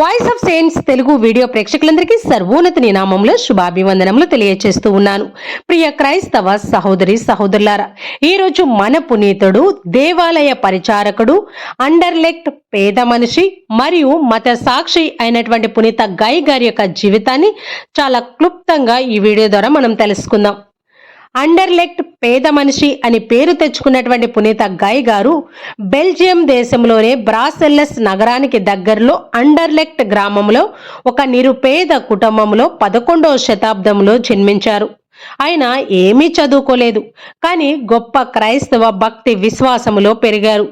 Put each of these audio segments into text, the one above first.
Voice of saints Telugu video ప్రేక్షకులందరికీ సర్వోన్నత నామంలో శుభాభివందనములు తెలియజేస్తూ ఉన్నాను. ప్రియ క్రైస్తవ సహోదరి సహోదరులారా ఈరోజు మన పునీతుడు దేవాలయ పరిచారకుడు అండర్లెక్ట్ పేద మనిషి మరియు మత సాక్షి అయినటువంటి పునీత గై గారి యొక్క జీవితాన్ని చాలా క్లుప్తంగా ఈ వీడియో ద్వారా మనం తెలుసుకుందాం. అండర్లెక్ట్ పేద మనిషి అని పేరు తెచ్చుకున్నటువంటి పునీత గై గారు బెల్జియం దేశంలోనే బ్రాసెల్లస్ నగరానికి దగ్గరలో అండర్లెక్ట్ గ్రామంలో ఒక నిరుపేద కుటుంబంలో పదకొండవ శతాబ్దంలో జన్మించారు. ఆయన ఏమీ చదువుకోలేదు కానీ గొప్ప క్రైస్తవ భక్తి విశ్వాసములో పెరిగారు.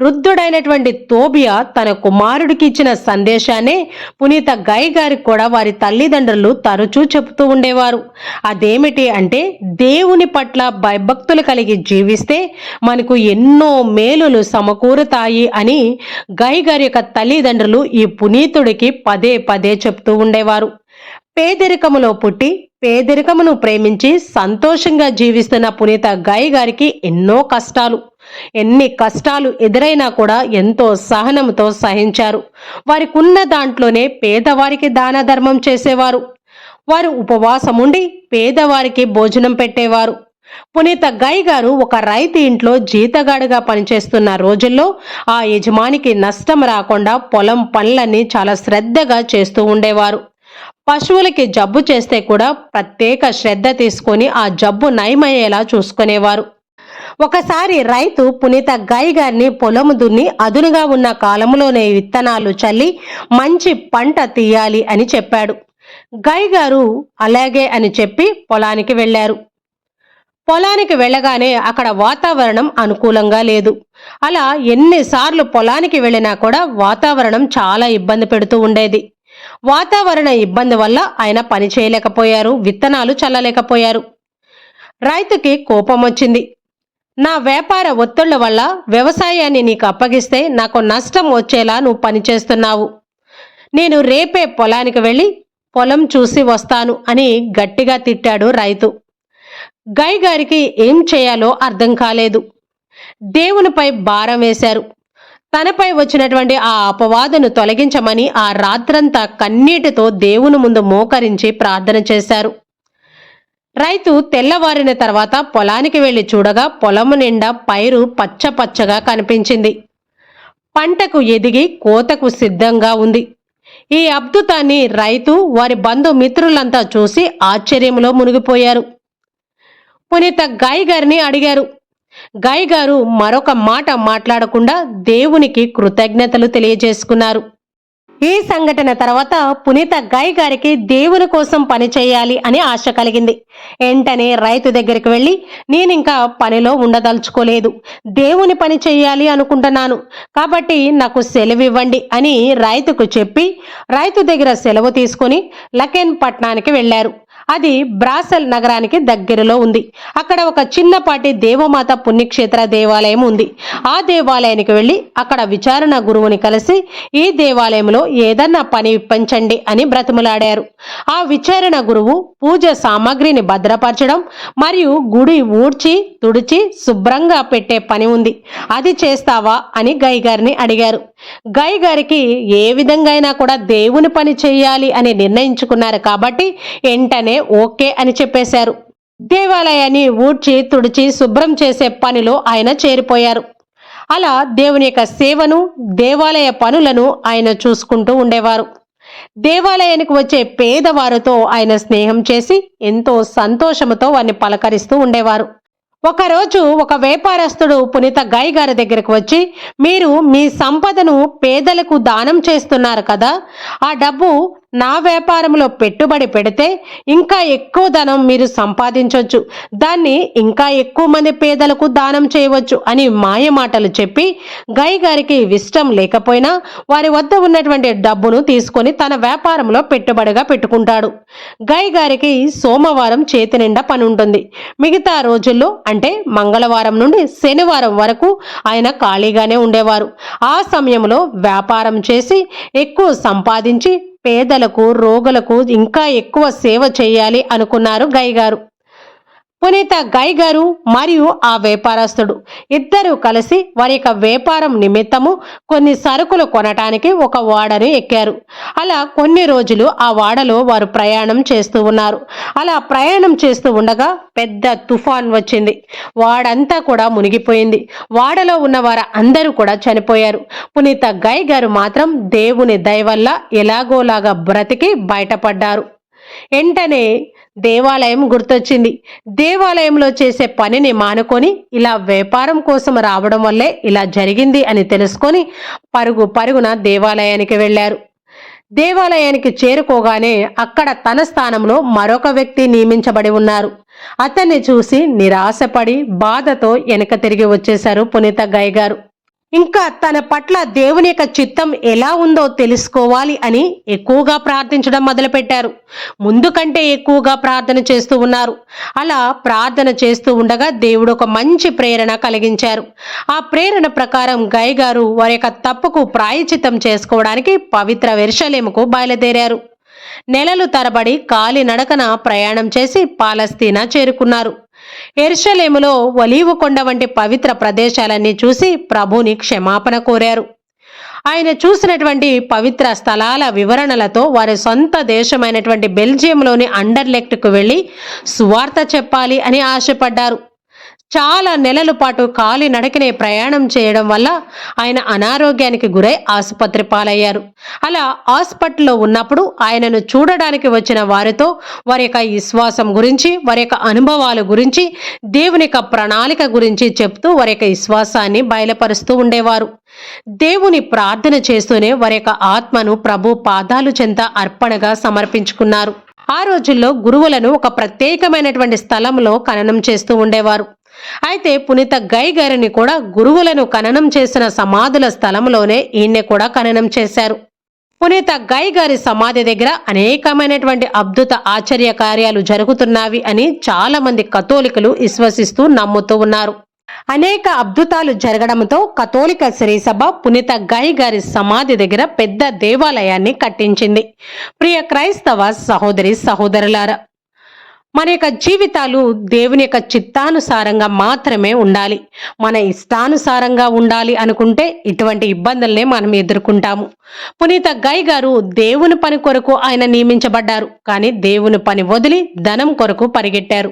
వృద్ధుడైనటువంటి తోబియా తన కుమారుడికి ఇచ్చిన సందేశాన్ని పునీత గై గారికి కూడా వారి తల్లిదండ్రులు తరచూ చెబుతూ ఉండేవారు. అదేమిటి అంటే దేవుని పట్ల భయభక్తులు కలిగి జీవిస్తే మనకు ఎన్నో మేలులు సమకూరుతాయి అని గై గారి యొక్క తల్లిదండ్రులు ఈ పునీతుడికి పదే పదే చెప్తూ ఉండేవారు. పేదరికములో పుట్టి పేదరికమును ప్రేమించి సంతోషంగా జీవిస్తున్న పునీత గై గారికి ఎన్నో కష్టాలు. ఎన్ని కష్టాలు ఎదురైనా కూడా ఎంతో సహనంతో సహించారు. వారికి ఉన్న దాంట్లోనే పేదవారికి దాన ధర్మం చేసేవారు. వారు ఉపవాసం ఉండి పేదవారికి భోజనం పెట్టేవారు. పునీత గై గారు ఒక రైతు ఇంట్లో జీతగాడుగా పనిచేస్తున్న రోజుల్లో ఆ యజమానికి నష్టం రాకుండా పొలం పనులన్నీ చాలా శ్రద్ధగా చేస్తూ ఉండేవారు. పశువులకి జబ్బు చేస్తే కూడా ప్రత్యేక శ్రద్ధ తీసుకొని ఆ జబ్బు నయమయ్యేలా చూసుకునేవారు. ఒకసారి రైతు పునీత గై గారిని పొలము దున్ని అదునుగా ఉన్న కాలంలోనే విత్తనాలు చల్లి మంచి పంట తీయాలి అని చెప్పాడు. గై గారు అలాగే అని చెప్పి పొలానికి వెళ్ళారు. పొలానికి వెళ్ళగానే అక్కడ వాతావరణం అనుకూలంగా లేదు. అలా ఎన్నిసార్లు పొలానికి వెళ్ళినా కూడా వాతావరణం చాలా ఇబ్బంది పెడుతూ ఉండేది. వాతావరణ ఇబ్బంది వల్ల ఆయన పని చేయలేకపోయారు విత్తనాలు చల్లలేకపోయారు. రైతుకి కోపం వచ్చింది నా వ్యాపార ఒత్తిళ్ళ వల్ల వ్యవసాయాన్ని నీకు అప్పగిస్తే నాకు నష్టం వచ్చేలా నువ్వు పనిచేస్తున్నావు. నేను రేపే పొలానికి వెళ్ళి పొలం చూసి వస్తాను అని గట్టిగా తిట్టాడు రైతు. గై గారికి ఏం చేయాలో అర్థం కాలేదు. దేవునిపై భారం వేశారు. తనపై వచ్చినటువంటి ఆ అపవాదును తొలగించమని ఆ రాత్రంతా కన్నీటితో దేవుని ముందు మోకరించి ప్రార్థన చేశారు. రైతు తెల్లవారిన తర్వాత పొలానికి వెళ్ళి చూడగా పొలము నిండా పైరు పచ్చ పచ్చగా కనిపించింది. పంటకు ఎదిగి కోతకు సిద్ధంగా ఉంది. ఈ అద్భుతాన్ని రైతు వారి బంధుమిత్రులంతా చూసి ఆశ్చర్యంలో మునిగిపోయారు. పునీత గాయ్ గారిని అడిగారు. గాయ్ గారు మరొక మాట మాట్లాడకుండా దేవునికి కృతజ్ఞతలు తెలియజేసుకున్నారు. ఈ సంఘటన తర్వాత పునీత గాయ్ గారికి దేవుని కోసం పని చేయాలి అని ఆశ కలిగింది. వెంటనే రైతు దగ్గరికి వెళ్ళి నేను ఇంకా పనిలో ఉండదలుచుకోలేదు. దేవుని పని చేయాలి అనుకుంటున్నాను. కాబట్టి నాకు సెలవు ఇవ్వండి అని రైతుకు చెప్పి రైతు దగ్గర సెలవు తీసుకొని లకెన్ పట్నానికి వెళ్ళారు. అది బ్రాసెల్ నగరానికి దగ్గరలో ఉంది. అక్కడ ఒక చిన్నపాటి దేవమాత పుణ్యక్షేత్ర దేవాలయం ఉంది. ఆ దేవాలయానికి వెళ్ళి అక్కడ విచారణ గురువుని కలిసి ఈ దేవాలయంలో ఏదన్నా పని ఇప్పించండి అని బ్రతిమలాడారు. ఆ విచారణ గురువు పూజ సామాగ్రిని భద్రపరచడం మరియు గుడి ఊడ్చి తుడిచి శుభ్రంగా పెట్టే పని ఉంది. అది చేస్తావా అని గై గారిని అడిగారు. గై గారికి ఏ విధంగా అయినా కూడా దేవుని పని చేయాలి అని నిర్ణయించుకున్నారు కాబట్టి వెంటనే ఓకే అని చెప్పేశారు. దేవాలయాన్ని ఊడ్చి తుడిచి శుభ్రం చేసే పనిలో ఆయన చేరిపోయారు. అలా దేవుని యొక్క సేవను దేవాలయ పనులను ఆయన చూసుకుంటూ ఉండేవారు. దేవాలయానికి వచ్చే పేదవారితో ఆయన స్నేహం చేసి ఎంతో సంతోషముతో వారిని పలకరిస్తూ ఉండేవారు. ఒకరోజు ఒక వ్యాపారస్తుడు పునీత గాయ్ గారి దగ్గరకు వచ్చి మీరు మీ సంపదను పేదలకు దానం చేస్తున్నారు కదా ఆ డబ్బు నా వ్యాపారంలో పెట్టుబడి పెడితే ఇంకా ఎక్కువ ధనం మీరు సంపాదించవచ్చు దాన్ని ఇంకా ఎక్కువ మంది పేదలకు దానం చేయవచ్చు అని మాయ మాటలు చెప్పి గై గారికి ఇష్టం లేకపోయినా వారి వద్ద ఉన్నటువంటి డబ్బును తీసుకొని తన వ్యాపారంలో పెట్టుబడిగా పెట్టుకుంటాడు. గై గారికి సోమవారం చేతి నిండా పని ఉంటుంది. మిగతా రోజుల్లో అంటే మంగళవారం నుండి శనివారం వరకు ఆయన ఖాళీగానే ఉండేవారు. ఆ సమయంలో వ్యాపారం చేసి ఎక్కువ సంపాదించి పేదలకు రోగులకు ఇంకా ఎక్కువ సేవ చేయాలి అనుకున్నారు గైగారు. పునీత గై గారు మరియు ఆ వ్యాపారస్తుడు ఇద్దరు కలిసి వారి యొక్క వ్యాపారం నిమిత్తము కొన్ని సరుకులు కొనటానికి ఒక వాడను ఎక్కారు. అలా కొన్ని రోజులు ఆ వాడలో వారు ప్రయాణం చేస్తూ ఉన్నారు. అలా ప్రయాణం చేస్తూ ఉండగా పెద్ద తుఫాన్ వచ్చింది. వాడంతా కూడా మునిగిపోయింది. వాడలో ఉన్న వారు అందరూ కూడా చనిపోయారు. పునీత గై గారు మాత్రం దేవుని దయవల్ల ఎలాగోలాగా బ్రతికి బయటపడ్డారు. వెంటనే దేవాలయం గుర్తొచ్చింది. దేవాలయంలో చేసే పనిని మానుకొని ఇలా వ్యాపారం కోసం రావడం వల్లే ఇలా జరిగింది అని తెలుసుకొని పరుగు పరుగున దేవాలయానికి వెళ్ళారు. దేవాలయానికి చేరుకోగానే అక్కడ తన స్థానంలో మరొక వ్యక్తి నియమించబడి ఉన్నారు. అతన్ని చూసి నిరాశపడి బాధతో వెనక తిరిగి వచ్చేశారు పునీత గై గారు. ఇంకా తన పట్ల దేవుని యొక్క చిత్తం ఎలా ఉందో తెలుసుకోవాలి అని ఎక్కువగా ప్రార్థించడం మొదలుపెట్టారు. ముందు కంటే ఎక్కువగా ప్రార్థన చేస్తూ ఉన్నారు. అలా ప్రార్థన చేస్తూ ఉండగా దేవుడు ఒక మంచి ప్రేరణ కలిగించారు. ఆ ప్రేరణ ప్రకారం గై గారు వారి యొక్క తప్పుకు ప్రాయచితం చేసుకోవడానికి పవిత్ర వెర్షలేముకు బయలుదేరారు. నెలలు తరబడి కాలి నడకన ప్రయాణం చేసి పాలస్తీనా చేరుకున్నారు. ఎర్షలేములో ఒలీవు కొండ వంటి పవిత్ర ప్రదేశాలన్నీ చూసి ప్రభుని క్షమాపణ కోరారు. ఆయన చూసినటువంటి పవిత్ర స్థలాల వివరణలతో వారి సొంత దేశమైనటువంటి బెల్జియంలోని అండర్లెక్ట్కు వెళ్ళి సువార్త చెప్పాలి అని ఆశపడ్డారు. చాలా నెలల పాటు కాలి నడకనే ప్రయాణం చేయడం వల్ల ఆయన అనారోగ్యానికి గురై ఆసుపత్రి పాలయ్యారు. అలా హాస్పిటల్లో ఉన్నప్పుడు ఆయనను చూడడానికి వచ్చిన వారితో వారి యొక్క విశ్వాసం గురించి వారి యొక్క అనుభవాల గురించి దేవుని యొక్క ప్రణాళిక గురించి చెప్తూ వారి యొక్క విశ్వాసాన్ని బయలుపరుస్తూ ఉండేవారు. దేవుని ప్రార్థన చేస్తూనే వారి యొక్క ఆత్మను ప్రభు పాదాలు చెంత అర్పణగా సమర్పించుకున్నారు. ఆ రోజుల్లో గురువులను ఒక ప్రత్యేకమైనటువంటి స్థలంలో ఖననం చేస్తూ ఉండేవారు. అయితే పునీత గై గారిని కూడా గురువులను ఖననం చేసిన సమాధుల స్థలంలోనే ఈయన్ని కూడా ఖననం చేశారు. పునీత గై గారి సమాధి దగ్గర అనేకమైనటువంటి అద్భుత ఆశ్చర్య కార్యాలు జరుగుతున్నవి అని చాలా మంది కథోలికలు విశ్వసిస్తూ నమ్ముతూ ఉన్నారు. అనేక అద్భుతాలు జరగడంతో కథోలిక శ్రీసభ పునీత గై గారి సమాధి దగ్గర పెద్ద దేవాలయాన్ని కట్టించింది. ప్రియ క్రైస్తవ సహోదరి సహోదరులారా మన యొక్క జీవితాలు దేవుని యొక్క చిత్తానుసారంగా మాత్రమే ఉండాలి. మన ఇష్టానుసారంగా ఉండాలి అనుకుంటే ఇటువంటి ఇబ్బందులనే మనం ఎదుర్కొంటాము. పునీత గై గారు దేవుని పని కొరకు ఆయన నియమించబడ్డారు. కానీ దేవుని పని వదిలి ధనం కొరకు పరిగెట్టారు.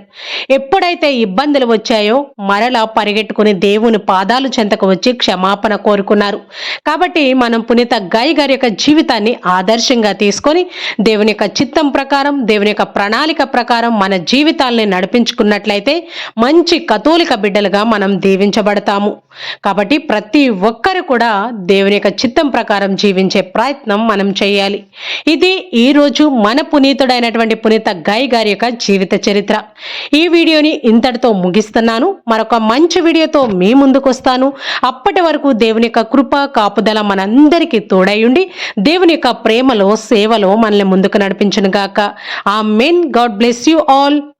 ఎప్పుడైతే ఇబ్బందులు వచ్చాయో మరలా పరిగెట్టుకుని దేవుని పాదాలు చెంతకు వచ్చి క్షమాపణ కోరుకున్నారు. కాబట్టి మనం పునీత గై గారి యొక్క జీవితాన్ని ఆదర్శంగా తీసుకొని దేవుని యొక్క చిత్తం ప్రకారం దేవుని యొక్క ప్రణాళిక ప్రకారం మన జీవితాల్ని నడిపించుకున్నట్లయితే మంచి కథోలిక బిడ్డలుగా మనం దీవించబడతాము. కాబట్టి ప్రతి ఒక్కరు కూడా దేవుని యొక్క చిత్తం ప్రకారం జీవించే ప్రయత్నం మనం చేయాలి. ఇది ఈ రోజు మన పునీతుడైనటువంటి పునీత గై గారి యొక్క జీవిత చరిత్ర. ఈ వీడియోని ఇంతటితో ముగిస్తున్నాను. మరొక మంచి వీడియోతో మీ ముందుకు వస్తాను. అప్పటి వరకు దేవుని యొక్క కృప కాపుదల మనందరికీ తోడయుండి దేవుని యొక్క ప్రేమలో సేవలో మనల్ని ముందుకు నడిపించను గాక. Amen God bless you all all